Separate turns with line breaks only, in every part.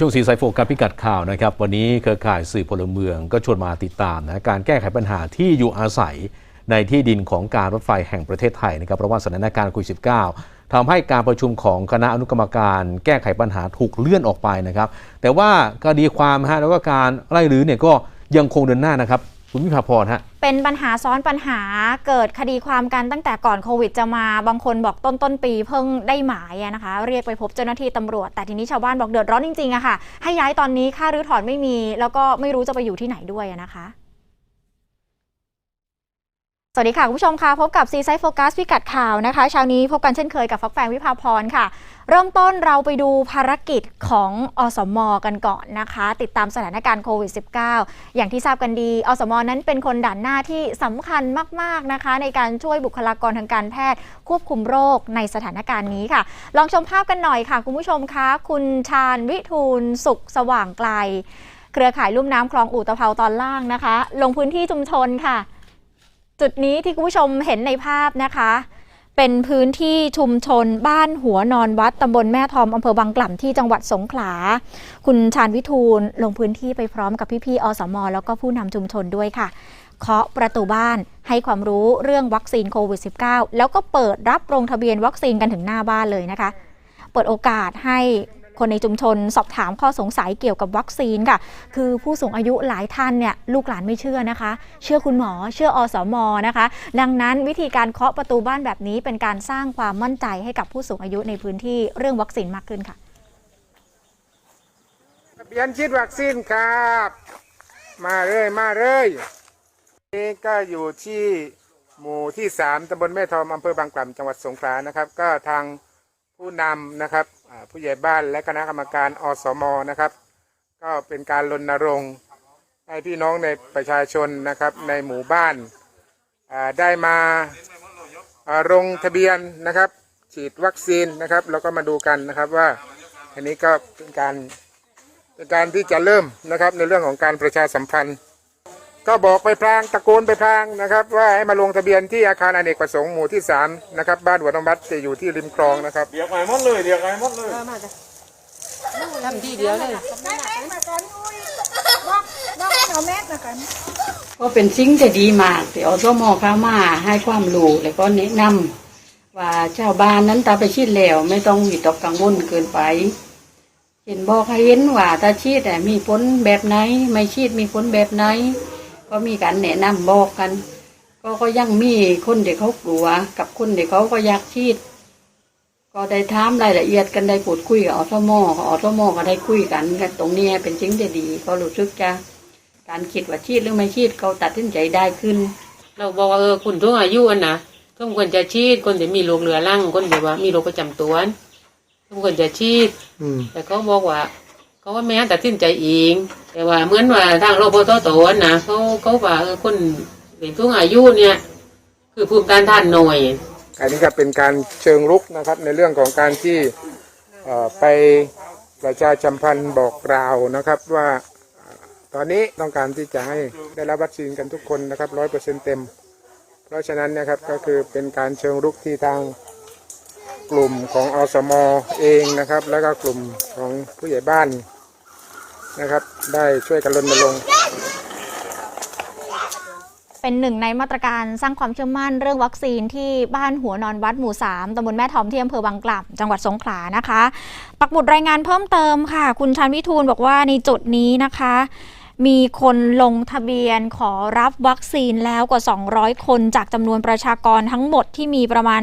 ช่วงสีสายโฟกัสพิกัดข่าวนะครับ วันนี้เครือข่ายสื่อพลเมืองก็ชวนมาติดตามนะการแก้ไขปัญหาที่อยู่อาศัยในที่ดินของการรถไฟแห่งประเทศไทยนะครับเพราะว่าสถานการณ์โควิด -19 ทำให้การประชุมของคณะอนุกรรมการแก้ไขปัญหาถูกเลื่อนออกไปนะครับ แต่ว่าคดีความฮะแล้วก็การไล่รื้อเนี่ยก็ยังคงเดินหน้านะครับ คุณวิภาพรฮะ
เป็นปัญหาซ้อนปัญหาเกิดคดีความกันตั้งแต่ก่อนโควิดจะมาบางคนบอกต้นต้นปีเพิ่งได้หมายนะคะ เรียกไปพบเจ้าหน้าที่ตำรวจ แต่ทีนี้ชาวบ้านบอกเดือดร้อนจริงๆอะค่ะ ให้ย้ายตอนนี้ค่ารื้อถอนไม่มี แล้วก็ไม่รู้จะไปอยู่ที่ไหนด้วยนะคะ สวัสดีค่ะ คุณผู้ชมค่ะ พบกับซีไซโฟกัสพิกัดข่าวนะคะเช้านี้พบกันเช่นเคยกับฟักแฟงวิภาพรค่ะ เริ่มต้นเราไปดูภารกิจของอสมกันก่อนนะคะ ติดตามสถานการณ์โควิด -19 อย่างที่ทราบกันดี อสมนั้นเป็นคนด่านหน้าที่สำคัญมาก ๆ นะคะ ในการช่วยบุคลากรทางการแพทย์ ควบคุมโรคในสถานการณ์นี้ค่ะ ลองชมภาพกันหน่อยค่ะ คุณผู้ชมคะคุณชาญวิทูลสุขสว่างไกล เครือข่ายลุ่มน้ำคลองอู่ตะเภาตอนล่างนะคะ ลงพื้นที่ชุมชนค่ะ จุดนี้ที่คุณผู้ชมเห็นในภาพนะคะ เป็นพื้นที่ชุมชนบ้านหัวนอนวัดตำบลแม่ทอมอำเภอบางกล่ำที่จังหวัดสงขลา คุณชาญวิทูลลงพื้นที่ไปพร้อมกับพี่ๆอสมแล้วก็ผู้นำชุมชนด้วยค่ะเคาะประตูบ้านให้ความรู้เรื่องวัคซีนโควิด -19 แล้วก็เปิดรับลงทะเบียนวัคซีนกันถึงหน้าบ้านเลยนะคะ เปิดโอกาสให้ คนในชุมชนสอบถามข้อสงสัยเกี่ยวกับวัคซีนค่ะ คือผู้สูงอายุหลายท่านเนี่ยลูกหลานไม่เชื่อนะคะ เชื่อคุณหมอ เชื่ออสมนะคะ ดังนั้นวิธีการเคาะประตูบ้านแบบนี้เป็นการสร้างความมั่นใจให้กับผู้สูงอายุในพื้นที่เรื่องวัคซีนมากขึ้นค่ะ
ทะเบียนฉีดวัคซีนครับ มาเลยมาเลยนี่ก็อยู่ที่หมู่ที่สามตำบลแม่ทอมอำเภอบางกล่ำจังหวัดสงขลานะครับ ก็ทางผู้นำนะครับ ผู้ใหญ่บ้านและคณะกรรมการอสมนะครับ ก็เป็นการรณรงค์ให้พี่น้องในประชาชนนะครับในหมู่บ้านได้มาอ่าลงทะเบียนนะครับ ฉีดวัคซีนนะครับแล้วก็มาดูกันนะครับว่าอันนี้ก็เป็นการเป็นการที่จะเริ่มนะครับในเรื่องของการประชาสัมพันธ์ ก็บอกไปพลางตะโกนไปพลางนะครับว่าให้มาลงทะเบียนที่อาคารอเนกประสงค์หมู่ที่สามนะครับบ้านหัวน้องบัตจะอยู่ที่ริมคลองนะครับ
เรียกไงหมดเลยเรียกไงหมดเลย
ทำทีเดียวเลยก็เป็นสิ่งที่ดีมากที่อสมเข้ามาให้ความรู้แล้วก็แนะนำว่าชาวบ้านนั้นตาไปชีดแล้ว ไม่ต้องวิตกกังวลเกินไป เห็นบอกให้เห็นว่าถ้าชีดแต่มีผลแบบไหน ไม่ชีดมีผลแบบไหน ก็มีการแนะนำบอกกัน ก็ก็ยังมีคนเด็กเขากลัว กับคนเด็กเขาก็อยากชีดก็ได้ถามรายละเอียดกันได้พูดคุยกับอสมกับอสมก็ได้คุยกันกันตรงนี้เป็นสิ่งที่ดี ก็รู้สึกจะการคิดว่าชีดหรือไม่ชีดเขาตัดสินใจได้ขึ้น
เราบอกว่าเออคุณทุกอายุอันนะทุกคนจะชีดคนที่มีโรคเรื้อรังคนที่ว่ามีโรคประจำตัวทุกคนจะชีด
อืม
แต่เขาบอกว่า เขาว่าไม่ให้ตัดสินใจเอง แต่ว่าเหมือนว่าทางโรบตโตนนะเขาเขาว่าเออคนเป็นทุกอายุเนี่ย คือภูมิต้านทานหน่อย
อันนี้ก็เป็นการเชิงรุกนะครับ ในเรื่องของการที่ไปประชาสัมพันธ์บอกกล่าวนะครับว่าตอนนี้ต้องการที่จะให้ได้รับวัคซีนกันทุกคนนะครับร้อยเปอร์เซ็นต์เต็ม เพราะฉะนั้นนะครับก็คือเป็นการเชิงรุกที่ทาง กลุ่มของอสมเองนะครับ แล้วก็กลุ่มของผู้ใหญ่บ้านนะครับ ได้ช่วยกันรณรงค์
เป็นหนึ่งในมาตรการสร้างความเชื่อมั่นเรื่องวัคซีนที่บ้านหัวนอนวัดหมู่ 3ตำบลแม่ทอมที่อำเภอบางกล่ำจังหวัดสงขลานะคะ ปักหมุดรายงานเพิ่มเติมค่ะ คุณชันวิทูลบอกว่าในจุดนี้นะคะ มีคนลงทะเบียนขอรับวัคซีนแล้วกว่า 200 คนจากจำนวนประชากรทั้งหมดที่มีประมาณ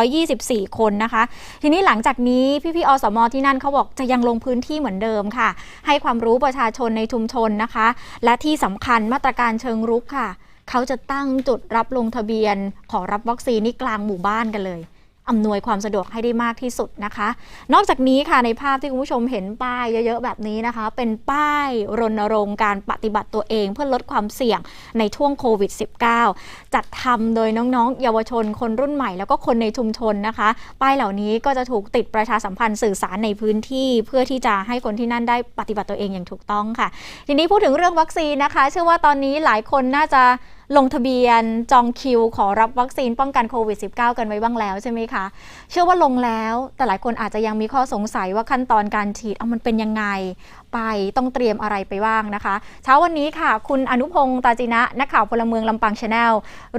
324 คนนะคะ ทีนี้หลังจากนี้พี่ๆอสมอที่นั่นเขาบอกจะยังลงพื้นที่เหมือนเดิมค่ะ ให้ความรู้ประชาชนในชุมชนนะคะ และที่สำคัญมาตรการเชิงรุกค่ะ เขาจะตั้งจุดรับลงทะเบียน ขอรับวัคซีนนี่กลางหมู่บ้านกันเลย อำนวยความสะดวกให้ได้มากที่สุดนะคะ นอกจากนี้ค่ะในภาพที่คุณผู้ชมเห็นป้ายเยอะๆแบบนี้นะคะ เป็นป้ายรณรงค์การปฏิบัติตัวเองเพื่อลดความเสี่ยงในช่วงโควิด -19 จัดทำโดยน้องๆ เยาวชนคนรุ่นใหม่ แล้วก็คนในชุมชนนะคะ ป้ายเหล่านี้ก็จะถูกติดประชาสัมพันธ์สื่อสารในพื้นที่ เพื่อที่จะให้คนที่นั่นได้ปฏิบัติตัวเองอย่างถูกต้องค่ะ ทีนี้พูดถึงเรื่องวัคซีนนะคะ เชื่อว่าตอนนี้หลายคนน่าจะ ลงทะเบียนจองคิว ขอรับวัคซีนป้องกันโควิด -19 กันไว้บ้างแล้วใช่ไหมคะ เชื่อว่าลงแล้ว แต่หลายคนอาจจะยังมีข้อสงสัยว่าขั้นตอนการฉีดเอามันเป็นยังไง ไปต้องเตรียมอะไรไปบ้างนะคะ เช้าวันนี้ค่ะ คุณอนุพงศ์ตาจินะ นักข่าวพลเมืองลำปางชาแนล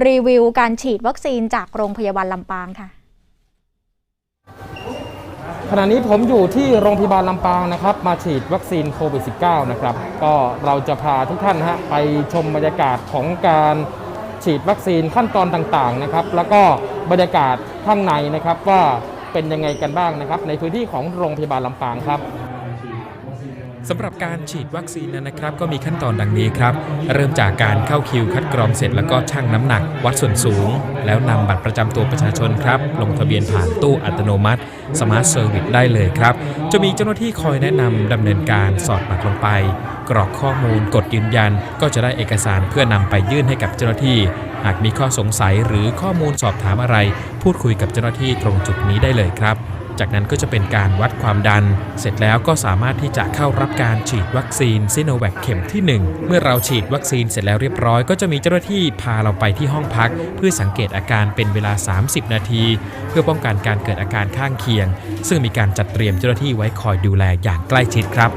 รีวิวการฉีดวัคซีนจากโรงพยาบาลลำปางค่ะ
ขณะนี้ผมอยู่ที่โรงพยาบาลลำปางนะครับ มาฉีดวัคซีนโควิด -19 นะครับ ก็เราจะพาทุกท่านฮะไปชมบรรยากาศของการฉีดวัคซีนขั้นตอนต่างๆนะครับ แล้วก็บรรยากาศข้างในนะครับว่าเป็นยังไงกันบ้างนะครับ ในพื้นที่ของโรงพยาบาลลำปางครับ
สำหรับการฉีดวัคซีนนั้นนะครับ ก็มีขั้นตอนดังนี้ครับ เริ่มจากการเข้าคิวคัดกรองเสร็จแล้วก็ชั่งน้ำหนัก วัดส่วนสูง แล้วนำบัตรประจำตัวประชาชนครับ ลงทะเบียนผ่านตู้อัตโนมัติ Smart Service ได้เลยครับ จะมีเจ้าหน้าที่คอยแนะนำดำเนินการสอดบัตรลงไป กรอกข้อมูลกดยืนยัน ก็จะได้เอกสารเพื่อนำไปยื่นให้กับเจ้าหน้าที่ หากมีข้อสงสัยหรือข้อมูลสอบถามอะไร พูดคุยกับเจ้าหน้าที่ตรงจุดนี้ได้เลยครับ จากนั้นก็จะเป็นการวัดความดัน เสร็จแล้วก็สามารถที่จะเข้ารับการฉีดวัคซีนซิโนแวคเข็มที่ 1 เมื่อเราฉีดวัคซีนเสร็จแล้วเรียบร้อย ก็จะมีเจ้าหน้าที่พาเราไปที่ห้องพัก เพื่อสังเกตอาการเป็นเวลา 30 นาที เพื่อป้องกันการเกิดอาการข้างเคียง ซึ่งมีการจัดเตรียมเจ้าหน้าที่ไว้คอยดูแลอย่างใกล้ชิดครับ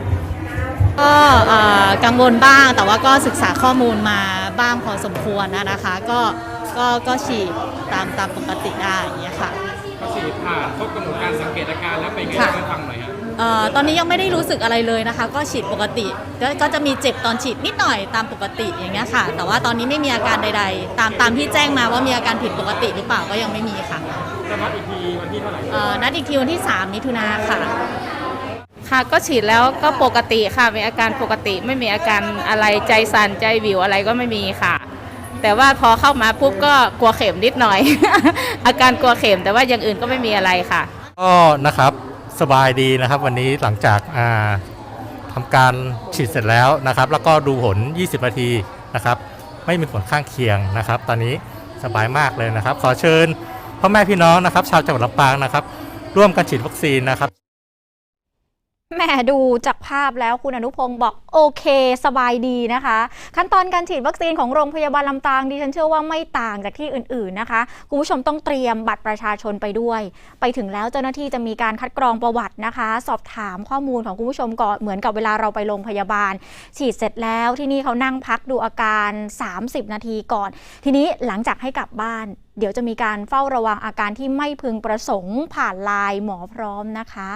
ก็กังวลบ้างแต่ว่าก็ศึกษาข้อมูลมาบ้างพอสมควรนะคะ ก็ ก็ก็ฉีดตามตามปกติได้อย่างเงี้ยค่ะ
ฉีดผ่านครบกำหนดการสังเกตอาการแล้วเป็นไง
ค่ะ
ให้ฟังหน่อยฮะ
เอ่อตอนนี้ยังไม่ได้รู้สึกอะไรเลยนะคะ ก็ฉีดปกติก็ก็จะมีเจ็บตอนฉีดนิดหน่อยตามปกติอย่างเงี้ยค่ะ แต่ว่าตอนนี้ไม่มีอาการใด ๆ ตามตามที่แจ้งมาว่ามีอาการผิดปกติหรือเปล่าก็ยังไม่มีค่ะ
จะนัดอีกทีวันที่เท่าไหร่
เอ่อนัดอีกทีวันที่ 3 มิถุนาค่ะ
ค่ะก็ฉีดแล้วก็ปกติค่ะมีอาการปกติไม่มีอาการอะไรใจสั่นใจวิวอะไรก็ไม่มีค่ะ แต่ว่าพอเข้ามาปุ๊บก็กลัวเข็มนิดหน่อย อาการกลัวเข็มแต่ว่าอย่างอื่นก็ไม่มีอะไรค่ะ
ก็นะครับสบายดีนะครับ วันนี้หลังจากอ่าทำการฉีดเสร็จแล้วนะครับ แล้วก็ดูผล 20 นาทีนะครับ ไม่มีผลข้างเคียงนะครับ ตอนนี้สบายมากเลยนะครับ ขอเชิญพ่อแม่พี่น้องนะครับ ชาวจังหวัดลำปางนะครับ ร่วมกันฉีดวัคซีนนะครับ
แหมดูจากภาพแล้วคุณอนุพงศ์บอกโอเค สบายดีนะคะ ขั้นตอนการฉีดวัคซีนของโรงพยาบาลลำปางดิฉันเชื่อว่าไม่ต่างจากที่อื่นๆนะคะ คุณผู้ชมต้องเตรียมบัตรประชาชนไปด้วย ไปถึงแล้วเจ้าหน้าที่จะมีการคัดกรองประวัตินะคะ สอบถามข้อมูลของคุณผู้ชมก่อนเหมือนกับเวลาเราไปโรงพยาบาล ฉีดเสร็จแล้วที่นี่เขานั่งพักดูอาการ 30 นาทีก่อน ทีนี้หลังจากให้กลับบ้าน เดี๋ยวจะมีการเฝ้าระวังอาการที่ไม่พึงประสงค์ผ่านไลน์หมอพร้อมนะคะ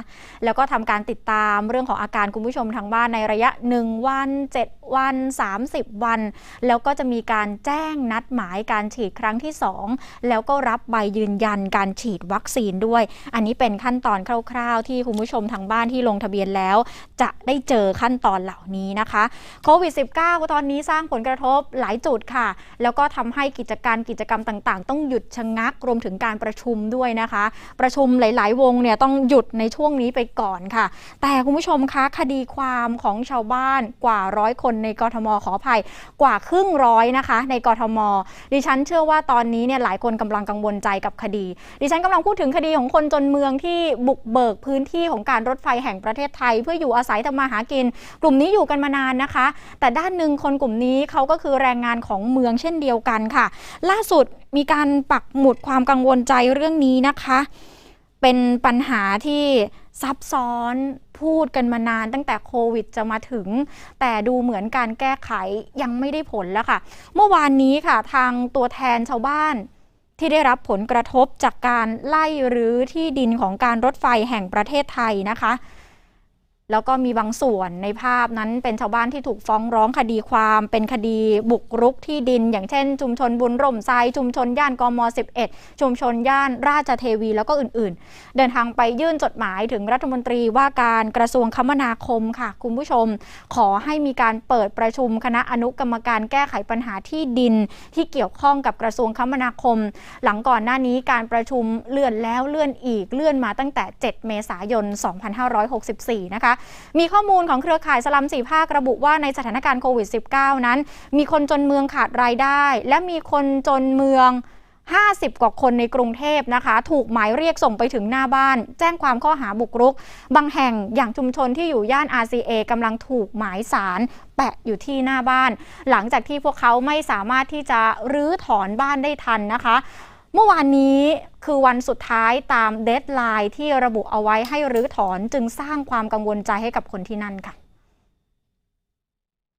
แล้วก็ทำการติดตามเรื่องของอาการคุณผู้ชมทางบ้านในระยะ 1 วัน 7วัน 30 วัน แล้วก็จะมีการแจ้งนัดหมายการฉีดครั้งที่ 2 แล้วก็รับใบยืนยันการฉีดวัคซีนด้วย อันนี้เป็นขั้นตอนคร่าวๆ ที่คุณผู้ชมทางบ้านที่ลงทะเบียนแล้ว จะได้เจอขั้นตอนเหล่านี้นะคะโควิด -19 ตอนนี้สร้างผลกระทบหลายจุดค่ะ แล้วก็ทำให้กิจการกิจกรรมต่างๆ ต้องหยุดชะงักรวมถึงการประชุมด้วยนะคะ ประชุมหลาย ๆ วงเนี่ยต้องหยุดในช่วงนี้ไปก่อนค่ะ แต่คุณผู้ชมคะคดีความของชาวบ้านกว่าร้อยคนในกรทมขออภัยกว่าครึ่งร้อยนะคะ ในกรทม ดิฉันเชื่อว่าตอนนี้เนี่ยหลายคนกำลังกังวลใจกับคดี ดิฉันกำลังพูดถึงคดีของคนจนเมืองที่บุกเบิกพื้นที่ของการรถไฟแห่งประเทศไทย เพื่ออยู่อาศัยทำมาหากิน กลุ่มนี้อยู่กันมานานนะคะ แต่ด้านหนึ่งคนกลุ่มนี้เขาก็คือแรงงานของเมืองเช่นเดียวกันค่ะ ล่าสุดมีการปักหมุดความกังวลใจเรื่องนี้นะคะ เป็นปัญหาที่ ซับซ้อนพูดกันมานานตั้งแต่โควิดจะมาถึง แต่ดูเหมือนการแก้ไขยังไม่ได้ผลแล้วค่ะ เมื่อวานนี้ค่ะทางตัวแทนชาวบ้านที่ได้รับผลกระทบจากการไล่รื้อที่ดินของการรถไฟแห่งประเทศไทยนะคะ แล้วก็มีบางส่วนในภาพนั้นเป็นชาวบ้านที่ถูกฟ้องร้องคดีความ เป็นคดีบุกรุกที่ดิน อย่างเช่น ชุมชนบุญร่มไทรชุมชนย่านกม 11 ชุมชนย่านราชเทวีแล้วก็อื่นๆ เดินทางไปยื่นจดหมายถึงรัฐมนตรีว่าการกระทรวงคมนาคมค่ะ คุณผู้ชม ขอให้มีการเปิดประชุมคณะอนุกรรมการแก้ไขปัญหาที่ดินที่เกี่ยวข้องกับกระทรวงคมนาคม หลังก่อนหน้านี้การประชุมเลื่อนแล้วเลื่อนอีกเลื่อนมาตั้งแต่ 7 เมษายน 2564 นะคะมีข้อมูลของเครือข่ายสลัมสีภาคระบุว่าในสถานการณ์โควิด -19 นั้น มีคนจนเมืองขาดรายได้ และมีคนจนเมือง 50 กว่าคนในกรุงเทพนะคะ ถูกหมายเรียกส่งไปถึงหน้าบ้าน แจ้งความข้อหาบุกรุก บางแห่งอย่างชุมชนที่อยู่ย่าน RCA กำลังถูกหมายสารแปะอยู่ที่หน้าบ้าน หลังจากที่พวกเขาไม่สามารถที่จะรื้อถอนบ้านได้ทันนะคะ เมื่อวานนี้คือวันสุดท้ายตามเดทไลน์ที่ระบุเอาไว้ให้รื้อถอนจึงสร้างความกังวลใจให้กับคนที่นั่นค่ะ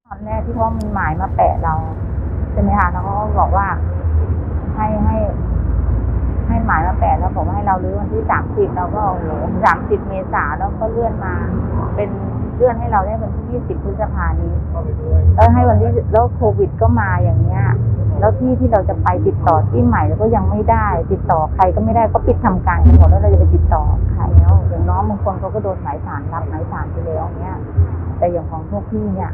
ตอนแรกที่เขามีหมายมาแปะเราใช่ไหมคะแล้วเขาก็บอกว่าให้ให้ ให้หมายมาแปะแล้วบอกว่าให้เรารื้อวันที่สามสิบเราก็โอ้โหสามสิบเมษาแล้วก็เลื่อนมา เป็นเลื่อนให้เราได้วันที่ยี่สิบพฤษภานี้แล้วให้วันที่แล้วโควิดก็มาอย่างเงี้ย แล้วที่ที่เราจะไปติดต่อที่ใหม่แล้วก็ยังไม่ได้ ติดต่อใครก็ไม่ได้ก็ปิดทำการกันหมดแล้วเราจะไปติดต่อใครแล้วอย่างน้องบางคนเขาก็โดนหมายสารรับหมายสารไปแล้วเนี้ย แต่อย่างของพวกพี่เนี่ย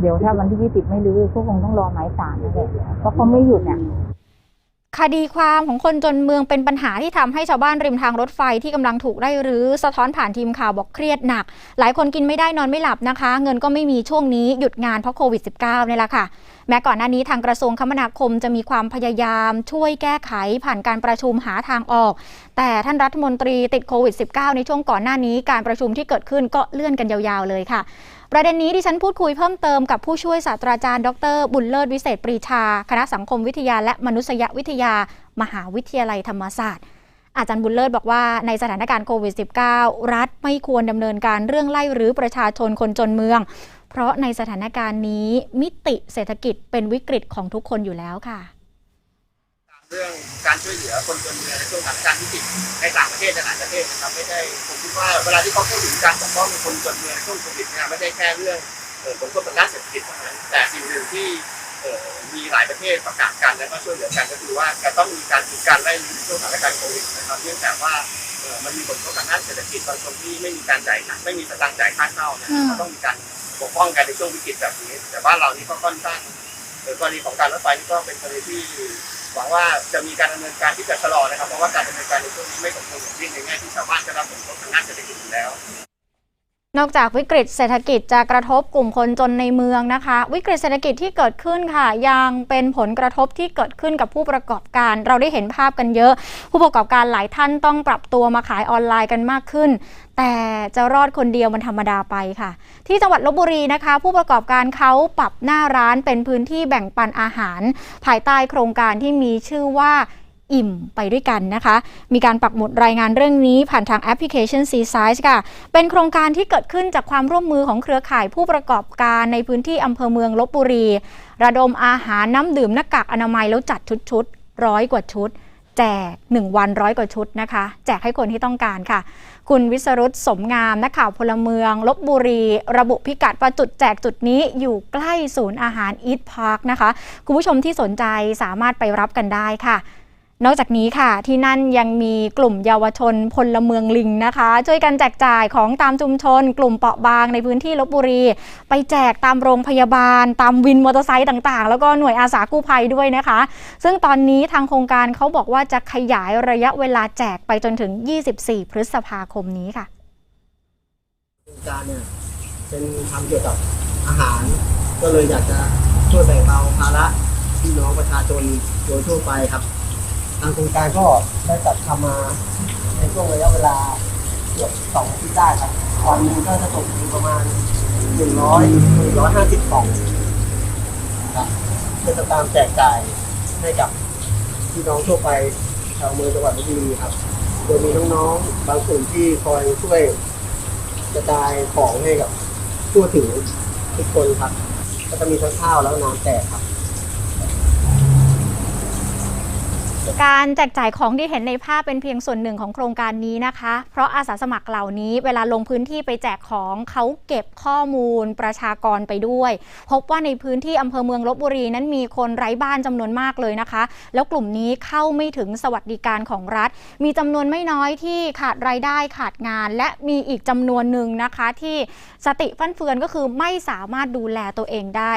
เดี๋ยวถ้าวันที่ยี่สิบไม่รื้อพวกคงต้องรอหมายสารนั่นแหละเพราะเขาไม่หยุดเนี่ย
คดีความของคนจนเมืองเป็นปัญหาที่ทำให้ชาวบ้านริมทางรถไฟที่กำลังถูกไล่รื้อสะท้อนผ่านทีมข่าวบอกเครียดหนัก หลายคนกินไม่ได้นอนไม่หลับนะคะ เงินก็ไม่มีช่วงนี้หยุดงานเพราะโควิด -19 นี่แหละค่ะ แม้ก่อนหน้านี้ทางกระทรวงคมนาคมจะมีความพยายาม ช่วยแก้ไขผ่านการประชุมหาทางออก แต่ท่านรัฐมนตรีติดโควิด -19 ในช่วงก่อนหน้านี้การประชุมที่เกิดขึ้นก็เลื่อนกันยาวๆเลยค่ะ ประเด็นนี้ดิฉันพูดคุยเพิ่มเติมกับผู้ช่วยศาสตราจารย์ ดร บุญเลิศวิเศษปรีชา คณะสังคมวิทยาและมนุษยวิทยา มหาวิทยาลัยธรรมศาสตร์ อาจารย์บุญเลิศบอกว่าในสถานการณ์โควิด -19 รัฐไม่ควรดำเนินการเรื่องไล่หรือประชาชนคนจนเมือง เพราะในสถานการณ์นี้มิติเศรษฐกิจเป็นวิกฤตของทุกคนอยู่แล้วค่ะ
เรื่องการช่วยเหลือคนจนเมืองในช่วงสถานการณ์วิกฤตในต่างประเทศในหลายประเทศนะครับไม่ใช่ผมคิดว่าเวลาที่เขาพูดถึงการปกป้องคนจนเมืองในช่วงโควิดเนี่ยไม่ได้แค่เรื่องเอ่อผลกระทบทางด้านเศรษฐกิจเท่านั้นแต่สิ่งหนึ่งที่เอ่อมีหลายประเทศประกาศกันและก็ช่วยเหลือกันก็คือว่าจะต้องมีการมีการไล่ลื้อช่วงสถานการณ์โควิดนะครับเนื่องจากว่าเอ่อมันมีผลกระทบทางด้านเศรษฐกิจบางคนที่ไม่มีการจ่ายไม่มีสตางค์จ่ายค่าเช่าเนี่ย
อืม
ก็ต้องมีการปกป้องกันในช่วงวิกฤตแบบนี้ แต่บ้านเรานี่ก็ค่อนข้างเอ่อกรณีของการรถไฟนี่ก็เป็นกรณีที่ หวังว่าจะมีการดำเนินการที่จะชะลอนะครับเพราะว่าการดำเนินการในช่วงนี้ไม่สมควรอย่างยิ่งในแง่ที่ชาวบ้านจะรับผลกระทบทางด้านเศรษฐกิจอยู่แล้ว
นอกจากวิกฤตเศรษฐกิจจะกระทบกลุ่มคนจนในเมืองนะคะ วิกฤตเศรษฐกิจที่เกิดขึ้นค่ะ ยังเป็นผลกระทบที่เกิดขึ้นกับผู้ประกอบการ เราได้เห็นภาพกันเยอะ ผู้ประกอบการหลายท่านต้องปรับตัวมาขายออนไลน์กันมากขึ้น แต่จะรอดคนเดียวมันธรรมดาไปค่ะ ที่จังหวัดลบบุรีนะคะ ผู้ประกอบการเขาปรับหน้าร้านเป็นพื้นที่แบ่งปันอาหาร ภายใต้โครงการที่มีชื่อว่า อิ่มไปด้วยกันนะคะ มีการปักหมุดรายงานเรื่องนี้ผ่านทางแอปพลิเคชัน C Size ค่ะ เป็นโครงการที่เกิดขึ้นจากความร่วมมือของเครือข่ายผู้ประกอบการในพื้นที่อำเภอเมืองลบบุรี ระดมอาหารน้ำดื่มหน้ากากอนามัยแล้วจัดชุดๆร้อยกว่าชุด แจก 1 วันร้อยกว่าชุดนะคะ แจกให้คนที่ต้องการค่ะ คุณวิสรุตสมงามนักข่าวพลเมืองลบบุรี ระบุพิกัดว่าจุดแจกจุดนี้อยู่ใกล้ศูนย์อาหารอีทพาร์คนะคะ คุณผู้ชมที่สนใจสามารถไปรับกันได้ค่ะ นอกจากนี้ค่ะที่นั่นยังมีกลุ่มเยาวชนพลเมืองลิงนะคะ ช่วยกันแจกจ่ายของตามชุมชน กลุ่มเปราะบางในพื้นที่ลบบุรี ไปแจกตามโรงพยาบาล ตามวินมอเตอร์ไซค์ต่างๆ แล้วก็หน่วยอาสากู้ภัยด้วยนะคะ ซึ่งตอนนี้ทางโครงการเขาบอกว่าจะขยายระยะเวลาแจกไปจนถึง 24 พฤษภาคมนี้ค่ะ
โครงการเนี่ยเป็นทำเกี่ยวกับอาหาร ก็เลยอยากจะช่วยแบ่งเบาภาระพี่น้องประชาชนโดยทั่วไปครับ ทางโครงการก็ได้จัดทำมาในช่วงระยะเวลาเกือบสองอาทิตย์ได้ครับวันนึงก็จะตกอยู่ประมาณหนึ่งร้อยหนึ่งร้อยห้าสิบกล่องครับเพื่อจะตามแจกจ่ายให้กับพี่น้องทั่วไปชาวเมืองจังหวัดลบบุรีครับ โดยมีน้องๆบางกลุ่มที่คอยช่วยกระจายของให้กับทั่วถึงทุกคนครับ ก็จะมีทั้งข้าวแล้วก็น้ำแจกครับ
การแจกจ่ายของที่เห็นในภาพเป็นเพียงส่วนหนึ่งของโครงการนี้นะคะ เพราะอาสาสมัครเหล่านี้เวลาลงพื้นที่ไปแจกของเขาเก็บข้อมูลประชากรไปด้วย พบว่าในพื้นที่อำเภอเมืองลบบุรีนั้นมีคนไร้บ้านจำนวนมากเลยนะคะ แล้วกลุ่มนี้เข้าไม่ถึงสวัสดิการของรัฐ มีจำนวนไม่น้อยที่ขาดรายได้ขาดงาน และมีอีกจำนวนหนึ่งนะคะ ที่สติฟั่นเฟือนก็คือไม่สามารถดูแลตัวเองได้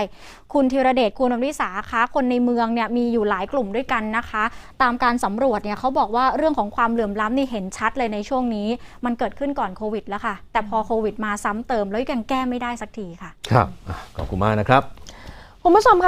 คุณธีรเดชคุณอมริสาคะคนในเมืองเนี่ยมีอยู่หลายกลุ่มด้วยกันนะคะตามการสำรวจเนี่ยเขาบอกว่าเรื่องของความเหลื่อมล้ำนี่เห็นชัดเลยในช่วงนี้ มันเกิดขึ้นก่อนโควิดแล้วค่ะ แต่พอโควิดมาซ้ำเติมแล้วยังแก้ไม่ได้สักทีค่ะ
ครับอะขอบคุณมากนะครับ
คุณผู้ชมคะ